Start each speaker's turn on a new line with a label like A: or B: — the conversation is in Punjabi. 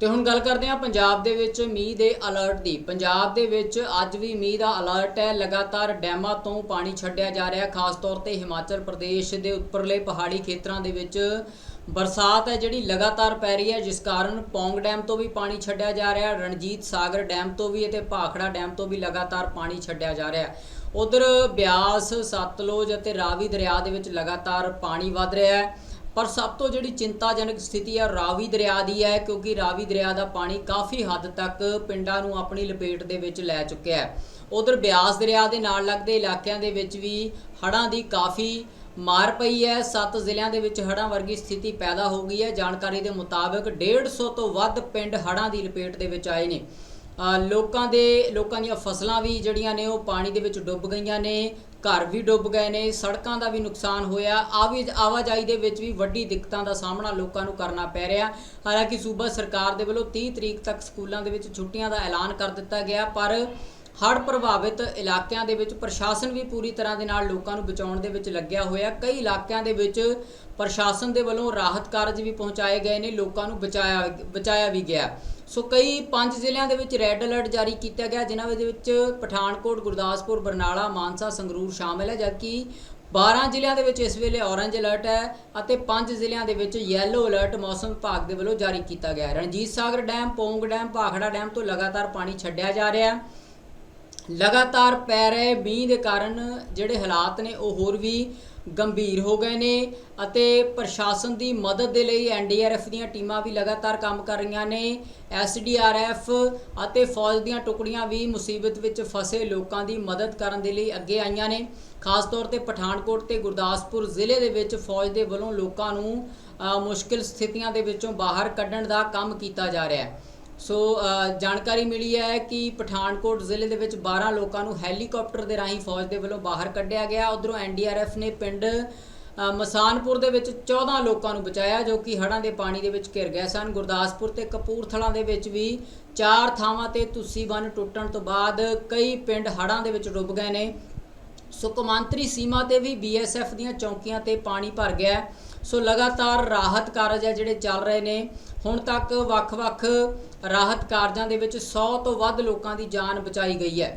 A: ਤੇ ਹੁਣ ਗੱਲ ਕਰਦੇ ਹਾਂ ਪੰਜਾਬ ਦੇ ਵਿੱਚ ਮੀਂਹ ਦੇ ਅਲਰਟ ਦੀ। ਪੰਜਾਬ ਦੇ ਵਿੱਚ ਅੱਜ ਵੀ ਮੀਂਹ ਦਾ ਅਲਰਟ ਹੈ। ਲਗਾਤਾਰ ਡੈਮਾਂ ਤੋਂ ਪਾਣੀ ਛੱਡਿਆ ਜਾ ਰਿਹਾ ਖਾਸ ਤੌਰ ਤੇ ਹਿਮਾਚਲ ਪ੍ਰਦੇਸ਼ ਦੇ ਉੱਪਰਲੇ ਪਹਾੜੀ ਖੇਤਰਾਂ ਦੇ ਵਿੱਚ ਬਰਸਾਤ ਹੈ ਜਿਹੜੀ ਲਗਾਤਾਰ ਪੈ ਰਹੀ ਹੈ, ਜਿਸ ਕਾਰਨ ਪੌਂਗ ਡੈਮ ਤੋਂ ਵੀ ਪਾਣੀ ਛੱਡਿਆ ਜਾ ਰਿਹਾ ਰਣਜੀਤ ਸਾਗਰ ਡੈਮ ਤੋਂ ਵੀ ਅਤੇ ਭਾਖੜਾ ਡੈਮ ਤੋਂ ਵੀ ਲਗਾਤਾਰ ਪਾਣੀ ਛੱਡਿਆ ਜਾ ਰਿਹਾ ਹੈ। ਉਧਰ ਬਿਆਸ, ਸਤਲੁਜ ਅਤੇ ਰਾਵੀ ਦਰਿਆ ਦੇ ਵਿੱਚ ਲਗਾਤਾਰ ਪਾਣੀ ਵਧ ਰਿਹਾ ਹੈ। ਪਰ ਸਭ ਤੋਂ ਜਿਹੜੀ ਚਿੰਤਾਜਨਕ ਸਥਿਤੀ ਹੈ ਰਾਵੀ ਦਰਿਆ ਦੀ ਹੈ, ਕਿਉਂਕਿ ਰਾਵੀ ਦਰਿਆ ਦਾ ਪਾਣੀ ਕਾਫੀ ਹੱਦ ਤੱਕ ਪਿੰਡਾਂ ਨੂੰ ਆਪਣੀ ਲਪੇਟ ਦੇ ਵਿੱਚ ਲੈ ਚੁੱਕਿਆ ਹੈ। ਉਧਰ ਬਿਆਸ ਦਰਿਆ ਦੇ ਨਾਲ ਲੱਗਦੇ ਇਲਾਕਿਆਂ ਦੇ ਵਿੱਚ ਵੀ ਹੜ੍ਹਾਂ ਦੀ ਕਾਫੀ ਮਾਰ ਪਈ ਹੈ। ਸੱਤ ਜ਼ਿਲ੍ਹਿਆਂ ਦੇ ਵਿੱਚ ਹੜ੍ਹਾਂ ਵਰਗੀ ਸਥਿਤੀ ਪੈਦਾ ਹੋ ਗਈ ਹੈ। ਜਾਣਕਾਰੀ ਦੇ ਮੁਤਾਬਕ 150 ਤੋਂ ਵੱਧ ਪਿੰਡ ਹੜ੍ਹਾਂ ਦੀ ਲਪੇਟ ਦੇ ਵਿੱਚ ਆਏ ਨੇ। ਲੋਕਾਂ ਦੇ, ਲੋਕਾਂ ਦੀਆਂ ਫਸਲਾਂ ਵੀ ਜਿਹੜੀਆਂ ਨੇ ਉਹ ਪਾਣੀ ਦੇ ਵਿੱਚ ਡੁੱਬ ਗਈਆਂ ਨੇ, ਘਰ ਵੀ ਡੁੱਬ ਗਏ ਨੇ, ਸੜਕਾਂ ਦਾ ਵੀ ਨੁਕਸਾਨ ਹੋਇਆ। ਆਵੀ, ਆਵਾਜਾਈ ਦੇ ਵਿੱਚ ਵੀ ਵੱਡੀ ਦਿੱਕਤਾਂ ਦਾ ਸਾਹਮਣਾ ਲੋਕਾਂ ਨੂੰ ਕਰਨਾ ਪੈ ਰਿਹਾ। ਹਾਲਾਂਕਿ ਸੂਬਾ ਸਰਕਾਰ ਦੇ ਵੱਲੋਂ 30 ਤਰੀਕ ਤੱਕ ਸਕੂਲਾਂ ਦੇ ਵਿੱਚ ਛੁੱਟੀਆਂ ਦਾ ਐਲਾਨ ਕਰ ਦਿੱਤਾ ਗਿਆ, ਪਰ ਹੜ੍ਹ ਪ੍ਰਭਾਵਿਤ ਇਲਾਕਿਆਂ ਦੇ ਵਿੱਚ ਪ੍ਰਸ਼ਾਸਨ ਵੀ ਪੂਰੀ ਤਰ੍ਹਾਂ ਦੇ ਨਾਲ ਲੋਕਾਂ ਨੂੰ ਬਚਾਉਣ ਦੇ ਵਿੱਚ ਲੱਗਿਆ ਹੋਇਆ। ਕਈ ਇਲਾਕਿਆਂ ਦੇ ਵਿੱਚ ਪ੍ਰਸ਼ਾਸਨ ਦੇ ਵੱਲੋਂ ਰਾਹਤ ਕਾਰਜ ਵੀ ਪਹੁੰਚਾਏ ਗਏ ਨੇ, ਲੋਕਾਂ ਨੂੰ ਬਚਾਇਆ ਬਚਾਇਆ ਵੀ ਗਿਆ। ਸੋ ਕਈ ਪੰਜ ਜ਼ਿਲ੍ਹਿਆਂ ਦੇ ਵਿੱਚ ਰੈੱਡ ਅਲਰਟ ਜਾਰੀ ਕੀਤਾ ਗਿਆ, ਜਿਨ੍ਹਾਂ ਦੇ ਵਿੱਚ ਪਠਾਨਕੋਟ, ਗੁਰਦਾਸਪੁਰ, ਬਰਨਾਲਾ, ਮਾਨਸਾ, ਸੰਗਰੂਰ ਸ਼ਾਮਿਲ ਹੈ, ਜਦਕਿ 12 ਜ਼ਿਲ੍ਹਿਆਂ ਦੇ ਵਿੱਚ ਇਸ ਵੇਲੇ ਔਰੰਜ ਅਲਰਟ ਹੈ ਅਤੇ 5 ਜ਼ਿਲ੍ਹਿਆਂ ਦੇ ਵਿੱਚ ਯੈਲੋ ਅਲਰਟ ਮੌਸਮ ਵਿਭਾਗ ਦੇ ਵੱਲੋਂ ਜਾਰੀ ਕੀਤਾ ਗਿਆ ਹੈ। Ranjit Sagar dam, Pong dam, Bhakra dam ਤੋਂ ਲਗਾਤਾਰ ਪਾਣੀ ਛੱਡਿਆ ਜਾ ਰਿਹਾ ਹੈ। ਲਗਾਤਾਰ ਪੈ ਰਹੇ ਮੀਂਹ ਦੇ ਕਾਰਨ ਜਿਹੜੇ ਹਾਲਾਤ ਨੇ ਉਹ ਹੋਰ ਵੀ ਗੰਭੀਰ ਹੋ ਗਏ ਨੇ ਅਤੇ ਪ੍ਰਸ਼ਾਸਨ ਦੀ ਮਦਦ ਦੇ ਲਈ ਐਨਡੀਆਰਐਫ ਦੀਆਂ ਟੀਮਾਂ ਵੀ ਲਗਾਤਾਰ ਕੰਮ ਕਰ ਰਹੀਆਂ ਨੇ ਐਸਡੀਆਰਐਫ ਅਤੇ ਫੌਜ ਦੀਆਂ ਟੁਕੜੀਆਂ ਵੀ ਮੁਸੀਬਤ ਵਿੱਚ ਫਸੇ ਲੋਕਾਂ ਦੀ ਮਦਦ ਕਰਨ ਦੇ ਲਈ ਅੱਗੇ ਆਈਆਂ ਨੇ। ਖਾਸ ਤੌਰ ਤੇ ਪਠਾਨਕੋਟ ਤੇ ਗੁਰਦਾਸਪੁਰ ਜ਼ਿਲ੍ਹੇ ਦੇ ਵਿੱਚ ਫੌਜ ਦੇ ਵੱਲੋਂ ਲੋਕਾਂ ਨੂੰ ਮੁਸ਼ਕਿਲ ਸਥਿਤੀਆਂ ਦੇ ਵਿੱਚੋਂ ਬਾਹਰ ਕੱਢਣ ਦਾ ਕੰਮ ਕੀਤਾ ਜਾ ਰਿਹਾ ਹੈ। ਸੋ ਜਾਣਕਾਰੀ ਮਿਲੀ ਹੈ ਕਿ ਪਠਾਨਕੋਟ ਜ਼ਿਲ੍ਹੇ ਦੇ ਵਿੱਚ 12 ਲੋਕਾਂ ਨੂੰ ਹੈਲੀਕਾਪਟਰ ਦੇ ਰਾਹੀਂ ਫੌਜ ਦੇ ਵੱਲੋਂ ਬਾਹਰ ਕੱਢਿਆ ਗਿਆ। ਉਧਰੋਂ ਐਨਡੀਆਰਐਫ ਨੇ ਪਿੰਡ ਮਸਾਨਪੁਰ ਦੇ ਵਿੱਚ 14 ਲੋਕਾਂ ਨੂੰ ਬਚਾਇਆ, ਜੋ ਕਿ ਹੜ੍ਹਾਂ ਦੇ ਪਾਣੀ ਦੇ ਵਿੱਚ ਘਿਰ ਗਏ ਸਨ। ਗੁਰਦਾਸਪੁਰ ਤੇ ਕਪੂਰਥਲਾ ਦੇ ਵਿੱਚ ਵੀ ਚਾਰ ਥਾਵਾਂ ਤੇ ਤੁਸੀਂ ਬੰਨ ਟੁੱਟਣ ਤੋਂ ਬਾਅਦ ਕਈ ਪਿੰਡ ਹੜ੍ਹਾਂ ਦੇ ਵਿੱਚ ਡੁੱਬ ਗਏ ਨੇ। ਸੋ ਕਮਾਂਤਰੀ ਸੀਮਾ ਤੇ ਵੀ ਬੀਐਸਐਫ ਦੀਆਂ ਚੌਕੀਆਂ ਤੇ ਪਾਣੀ ਭਰ ਗਿਆ ਸੋ ਲਗਾਤਾਰ ਰਾਹਤ ਕਾਰਜ ਹੈ ਜਿਹੜੇ ਚੱਲ ਰਹੇ ਨੇ। ਹੁਣ ਤੱਕ ਵੱਖ-ਵੱਖ ਰਾਹਤ ਕਾਰਜਾਂ ਦੇ ਵਿੱਚ 100 ਤੋਂ ਵੱਧ ਲੋਕਾਂ ਦੀ ਜਾਨ ਬਚਾਈ ਗਈ ਹੈ।